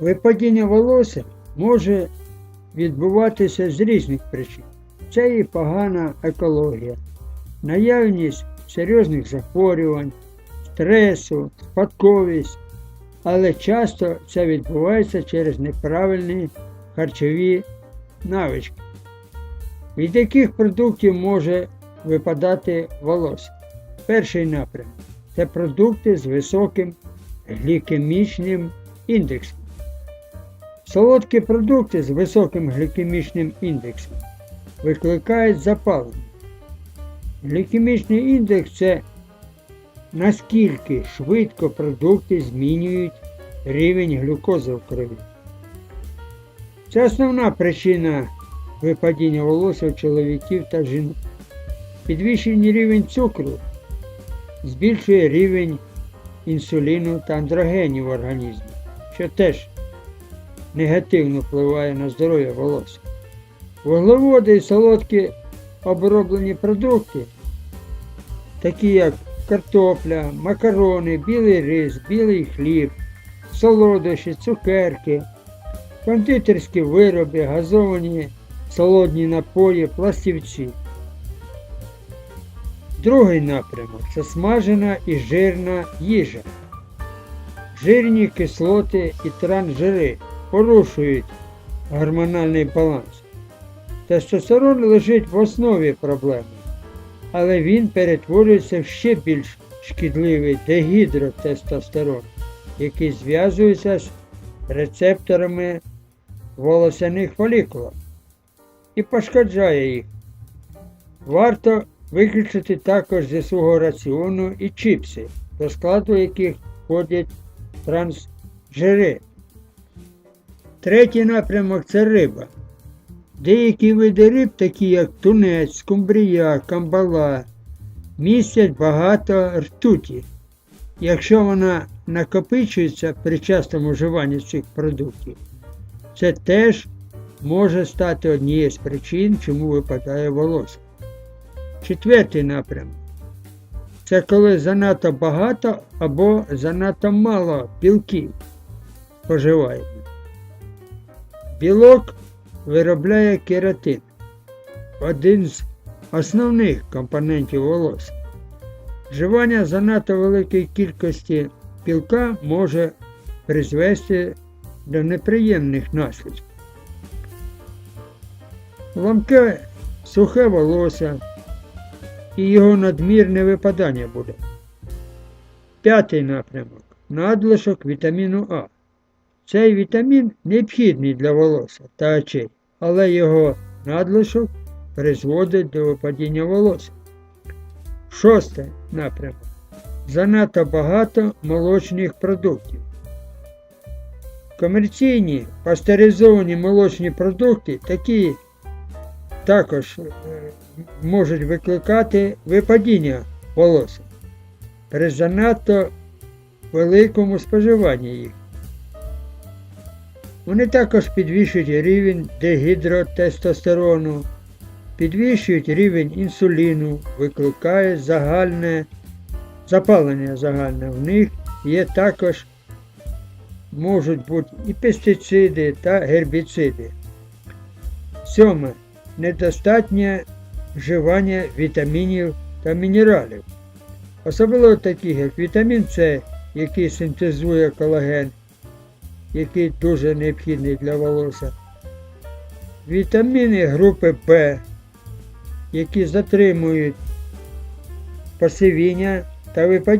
Випадіння волосся може відбуватися з різних причин. Це і погана екологія, наявність серйозних захворювань, стресу, спадковість, але часто це відбувається через неправильні харчові навички. Від яких продуктів може випадати волосся? Перший напрям це продукти з високим глікемічним індексом. Солодкі продукти з високим глікемічним індексом викликають запалення. Глікемічний індекс це наскільки швидко продукти змінюють рівень глюкози в крові. Це основна причина випадіння волосся у чоловіків та жінок. Підвищений рівень цукру збільшує рівень інсуліну та андрогенів в організмі, що теж негативно впливає на здоров'я волосся. Вуглеводи і солодкі оброблені продукти, такі як картопля, макарони, білий рис, білий хліб, солодощі, цукерки, кондитерські вироби, газовані солодні напої, пластівці. Другий напрямок це смажена і жирна їжа. Жирні кислоти і трансжири порушують гормональний баланс. Тестостерон лежить в основі проблеми, але він перетворюється в ще більш шкідливий дегідротестостерон, який зв'язується з рецепторами волосяних фолікулах і пошкоджає їх. Варто виключити також зі свого раціону і чіпси, до складу яких входять трансжири. Третій напрямок це риба. Деякі види риб, такі як тунець, скумбрія, камбала, містять багато ртуті. Якщо вона накопичується при частому вживанні цих продуктів, це теж може стати однією з причин, чому випадає волосся. Четвертий напрямок це коли занадто багато або занадто мало білків споживаємо. Білок виробляє кератин, один з основних компонентів волосся. Вживання занадто великої кількості білка може призвести до неприємних наслідків. Ламке сухе волосся і його надмірне випадання буде. П'ятий напрямок надлишок вітаміну А. Цей вітамін необхідний для волосся та очей, але його надлишок призводить до випадіння волосся. Шостий напрямок. Занадто багато молочних продуктів. Комерційні пастеризовані молочні продукти такі також е, можуть викликати випадіння волосся при занадто великому споживанні їх. Вони також підвищують рівень дегідротестостерону, підвищують рівень інсуліну, викликають загальне запалення загальне. В них є також можуть бути і пестициди та гербіциди. Сьоме. Недостатнє вживання вітамінів та мінералів. Особливо таких, як вітамін С, який синтезує колаген, який дуже необхідний для волосся. Вітаміни групи В, які затримують посивіння та випадіння.